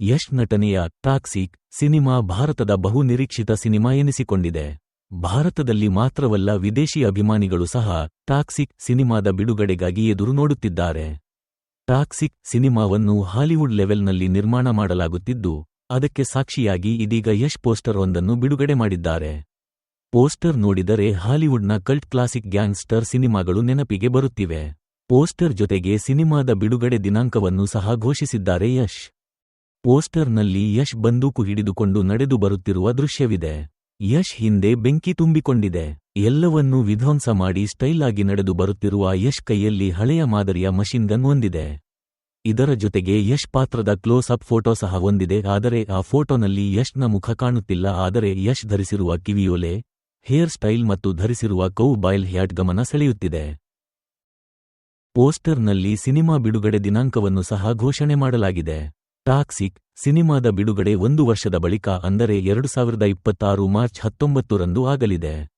ಯಶ್ ನಟನೆಯ toxic cinema ಭಾರತದ ಬಹುನಿರೀಕ್ಷಿತ ಸಿನಿಮಾ ಎನಿಸಿಕೊಂಡಿದೆ. ಭಾರತದಲ್ಲಿ ಮಾತ್ರವಲ್ಲ ವಿದೇಶಿ ಅಭಿಮಾನಿಗಳು ಸಹ ಟಾಕ್ಸಿಕ್ ಸಿನಿಮಾದ ಬಿಡುಗಡೆಗಾಗಿ ಎದುರು ನೋಡುತ್ತಿದ್ದಾರೆ. ಟಾಕ್ಸಿಕ್ ಸಿನಿಮಾವನ್ನು ಹಾಲಿವುಡ್ ಲೆವೆಲ್ನಲ್ಲಿ ನಿರ್ಮಾಣ ಮಾಡಲಾಗುತ್ತಿದ್ದು, ಅದಕ್ಕೆ ಸಾಕ್ಷಿಯಾಗಿ ಇದೀಗ ಯಶ್ ಪೋಸ್ಟರ್ ಒಂದನ್ನು ಬಿಡುಗಡೆ ಮಾಡಿದ್ದಾರೆ. ಪೋಸ್ಟರ್ ನೋಡಿದರೆ ಹಾಲಿವುಡ್ನ ಕಲ್ಟ್ ಕ್ಲಾಸಿಕ್ ಗ್ಯಾಂಗ್ಸ್ಟರ್ ಸಿನಿಮಾಗಳು ನೆನಪಿಗೆ ಬರುತ್ತಿವೆ. ಪೋಸ್ಟರ್ ಜೊತೆಗೆ ಸಿನಿಮಾದ ಬಿಡುಗಡೆ ದಿನಾಂಕವನ್ನು ಸಹ ಘೋಷಿಸಿದ್ದಾರೆ ಯಶ್. ಪೋಸ್ಟರ್ನಲ್ಲಿ ಯಶ್ ಬಂದೂಕು ಹಿಡಿದುಕೊಂಡು ನಡೆದು ಬರುತ್ತಿರುವ ದೃಶ್ಯವಿದೆ. ಯಶ್ ಹಿಂದೆ ಬೆಂಕಿ ತುಂಬಿಕೊಂಡಿದೆ. ಎಲ್ಲವನ್ನೂ ವಿಧ್ವಂಸ ಮಾಡಿ ಸ್ಟೈಲ್ ಆಗಿ ನಡೆದು ಬರುತ್ತಿರುವ ಯಶ್ ಕೈಯಲ್ಲಿ ಹಳೆಯ ಮಾದರಿಯ ಮಷಿನ್ ಗನ್ ಹೊಂದಿದೆ. ಇದರ ಜೊತೆಗೆ ಯಶ್ ಪಾತ್ರದ ಕ್ಲೋಸ್ ಅಪ್ ಫೋಟೋ ಸಹ ಹೊಂದಿದೆ. ಆದರೆ ಆ ಫೋಟೋನಲ್ಲಿ ಯಶ್ನ ಮುಖ ಕಾಣುತ್ತಿಲ್ಲ. ಆದರೆ ಯಶ್ ಧರಿಸಿರುವ ಕಿವಿಯೋಲೆ, ಹೇರ್ ಸ್ಟೈಲ್ ಮತ್ತು ಧರಿಸಿರುವ ಕೌ ಬಾಯ್ಲ್ ಹ್ಯಾಟ್ ಗಮನ ಸೆಳೆಯುತ್ತಿದೆ. ಪೋಸ್ಟರ್ನಲ್ಲಿ ಸಿನಿಮಾ ಬಿಡುಗಡೆ ದಿನಾಂಕವನ್ನು ಸಹ ಘೋಷಣೆ ಮಾಡಲಾಗಿದೆ. ಟಾಕ್ಸಿಕ್ ಸಿನಿಮಾದ ಬಿಡುಗಡೆ ಒಂದು ವರ್ಷದ ಬಳಿಕ ಅಂದರೆ ಎರಡು ಸಾವಿರದ ಇಪ್ಪತ್ತಾರು ಮಾರ್ಚ್ ಹತ್ತೊಂಬತ್ತರಂದು ಆಗಲಿದೆ.